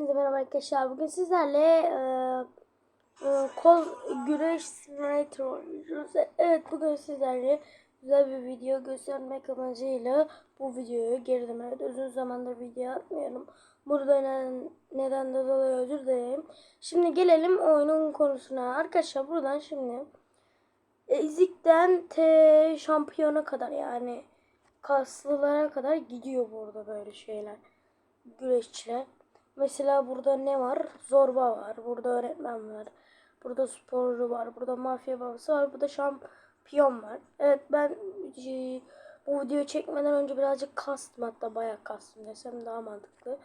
Hepinize merhaba arkadaşlar. Bugün sizlerle e, e, kol güreş simulator oynuyoruz. Evet bugün sizlerle güzel bir video göstermek amacıyla bu videoyu girdim. Evet uzun zamandır video atmıyorum. Burada neden, neden de dolayı özür dilerim. Şimdi gelelim oyunun konusuna. Arkadaşlar buradan şimdi ezikten te şampiyona kadar yani kaslılara kadar gidiyor burada böyle şeyler. Güreşçiler. Mesela burada ne var? Zorba var. Burada öğretmen var. Burada sporcu var. Burada mafya babası var. Burada şampiyon var. Evet ben e, bu videoyu çekmeden önce birazcık kastım. Hatta bayağı kastım desem daha mantıklı.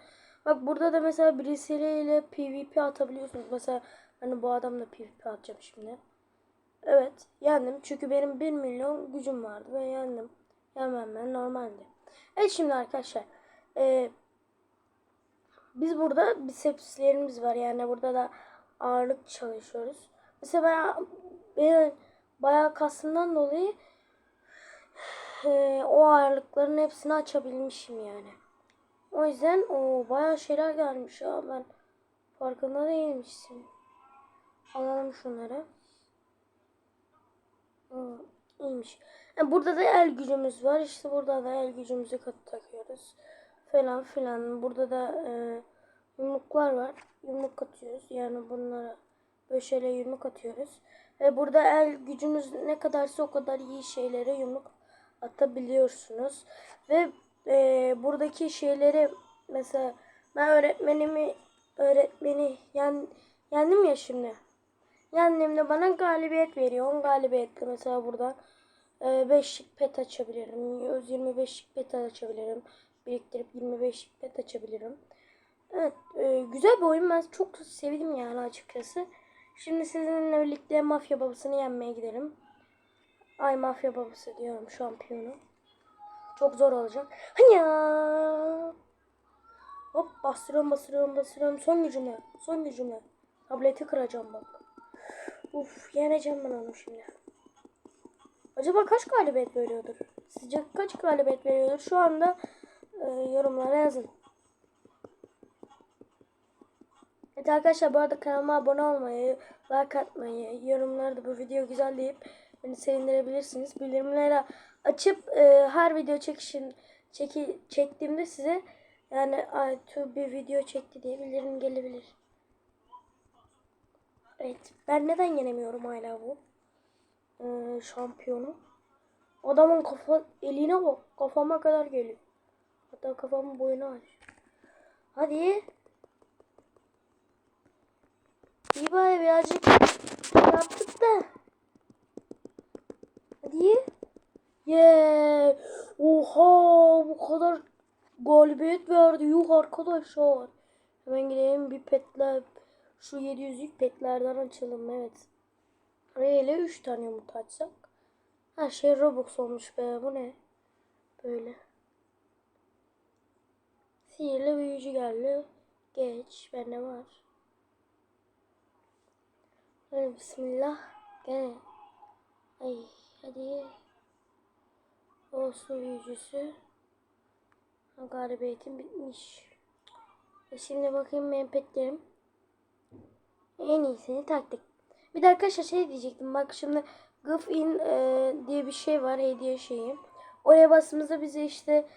Bak burada da mesela birisiyle PvP atabiliyorsunuz. Mesela hani bu adamla PvP atacağım şimdi. Evet yendim. Çünkü benim 1 milyon gücüm vardı ve yendim. Yenmem ben normaldi. Evet şimdi arkadaşlar. Eee biz burada bisepslerimiz var. Yani burada da ağırlık çalışıyoruz. Mesela ben, ben bayağı kasımdan dolayı e, o ağırlıkların hepsini açabilmişim yani. O yüzden o bayağı şeyler gelmiş ya ben farkında değilmişsin. Alalım şunları. Hı, iyiymiş. Yani burada da el gücümüz var. İşte burada da el gücümüzü takıyoruz falan filan. Burada da e, yumruklar var. Yumruk atıyoruz. Yani bunlara böyle şeylere yumruk atıyoruz. Ve burada el gücümüz ne kadarsa o kadar iyi şeylere yumruk atabiliyorsunuz. Ve e, buradaki şeyleri mesela ben öğretmenimi öğretmeni yen, yendim ya şimdi. Yendiğimde bana galibiyet veriyor. 10 galibiyetle mesela burada 5'lik pet açabilirim. 125'lik pet açabilirim biriktirip 25 pet açabilirim. Evet e, güzel bir oyun ben çok sevdim yani açıkçası. Şimdi sizinle birlikte mafya babasını yenmeye gidelim. Ay mafya babası diyorum şampiyonu. Çok zor olacak. Hanya. Hop bastırıyorum bastırıyorum bastırıyorum. Son gücümle. Son gücümle. Tableti kıracağım bak. Uf yeneceğim ben onu şimdi. Acaba kaç galibiyet veriyordur? Sizce kaç galibiyet veriyordur? Şu anda e, yorumlara yazın. Evet arkadaşlar bu arada kanalıma abone olmayı, like atmayı, yorumlarda bu video güzel deyip beni sevindirebilirsiniz. Bildirimleri açıp e, her video çekişin çeki, çektiğimde size yani Aytu bir video çekti diye bildirim gelebilir. Evet ben neden yenemiyorum hala bu e, şampiyonu? Adamın kafa eline bak kafama kadar geliyor. Hatta kafamın boyunu aç. Hadi. İyi bari birazcık yaptık da. Hadi. Yeah. Oha bu kadar galibiyet verdi. Yuh arkadaşlar. Hemen gidelim bir petler. Şu 700'lük petlerden açalım. Evet. Araya ile 3 tane yumurta açsak. Her şey Robux olmuş be. Bu ne? Böyle. Sihirli büyücü geldi. Geç. Bende var. Hadi bismillah. Gene. Ay hadi. O su büyücüsü. Galibiyetim bitmiş. E şimdi bakayım benim petlerim. En iyisini taktık. Bir de arkadaşlar şey diyecektim. Bak şimdi Gıf in e, diye bir şey var. Hediye şeyi. Oraya bastığımızda bize işte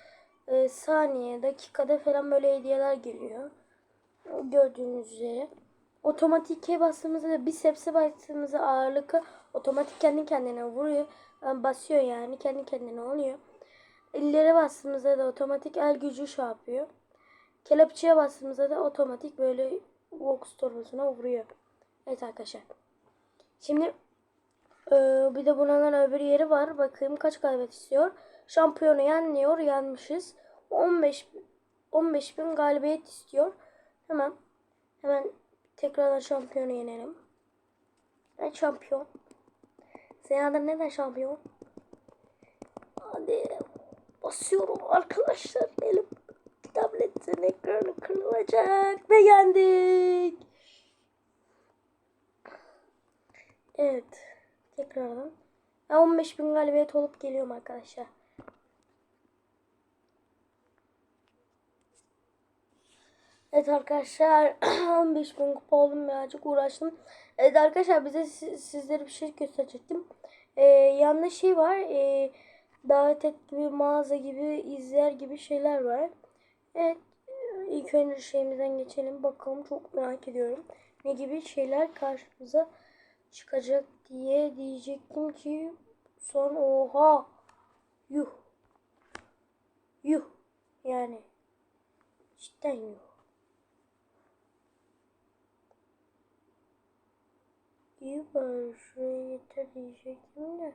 e, saniye, dakikada falan böyle hediyeler geliyor. Gördüğünüz üzere. Otomatik bastığımızda da bisepse bastığımızda ağırlıkı otomatik kendi kendine vuruyor. Yani basıyor yani kendi kendine oluyor. Ellere bastığımızda da otomatik el gücü şey yapıyor. Kelepçeye bastığımızda da otomatik böyle box torbasına vuruyor. Evet arkadaşlar. Şimdi e, bir de bunların öbür yeri var. Bakayım kaç galibiyet istiyor. Şampiyonu yenmiyor. Yenmişiz. 15 15 bin galibiyet istiyor. Hemen hemen tekrardan şampiyonu yenelim. Ben şampiyon. Adın neden şampiyon? Hadi basıyorum arkadaşlar. Elim tabletin ekranı kırılacak ve yendik. Evet. Tekrardan. Ben 15 bin galibiyet olup geliyorum arkadaşlar. Evet arkadaşlar 15 bin kupa oldum birazcık uğraştım. Evet arkadaşlar bize si- sizlere bir şey gösterecektim. Ee, yanlış şey var. Ee, davet et gibi mağaza gibi izler gibi şeyler var. Evet ilk önce şeyimizden geçelim bakalım çok merak ediyorum. Ne gibi şeyler karşımıza çıkacak diye diyecektim ki son oha yuh yuh yani cidden yuh. İyi bari şuraya yeter diyecektim de.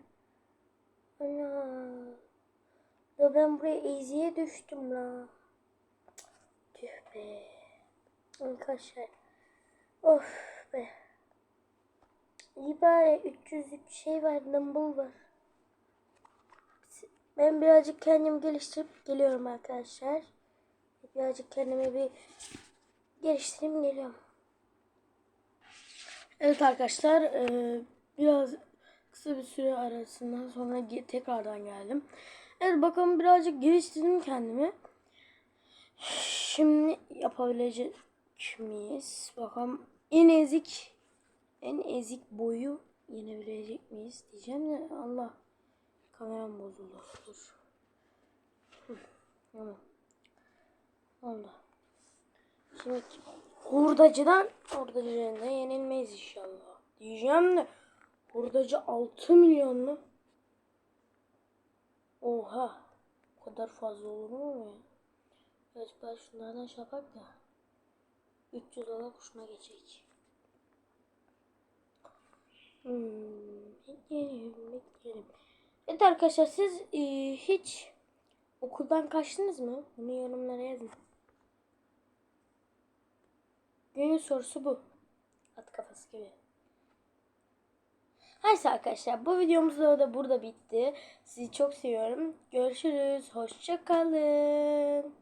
Ana. Ya ben buraya eziye düştüm la. Tüh be. Arkadaşlar. Of be. İyi bari 300'lük şey var. Dumble var. Ben birazcık kendimi geliştirip geliyorum arkadaşlar. Birazcık kendimi bir geliştireyim geliyorum. Evet arkadaşlar eee, biraz kısa bir süre arasından sonra tekrardan geldim. Evet bakalım birazcık geliştirdim kendimi. Şimdi yapabilecek miyiz? Bakalım en ezik en ezik boyu yenebilecek miyiz diyeceğim de Allah kameram bozuldu. Dur. Hı, Tamam. Oldu. Şimdi hurdacıdan hurdacıdan da yenilmeyiz inşallah. Diyeceğim de hurdacı 6 milyon mu? Oha. O kadar fazla olur mu ya? Evet ben şunlardan şey yapak da 300 dolar kuşuna geçecek. Hmm, bekleyelim, bekleyelim. Evet arkadaşlar siz e, hiç okuldan kaçtınız mı? Bunu yorumlara yazın. Günün sorusu bu. At kafası gibi. Neyse arkadaşlar bu videomuz da burada bitti. Sizi çok seviyorum. Görüşürüz. Hoşçakalın.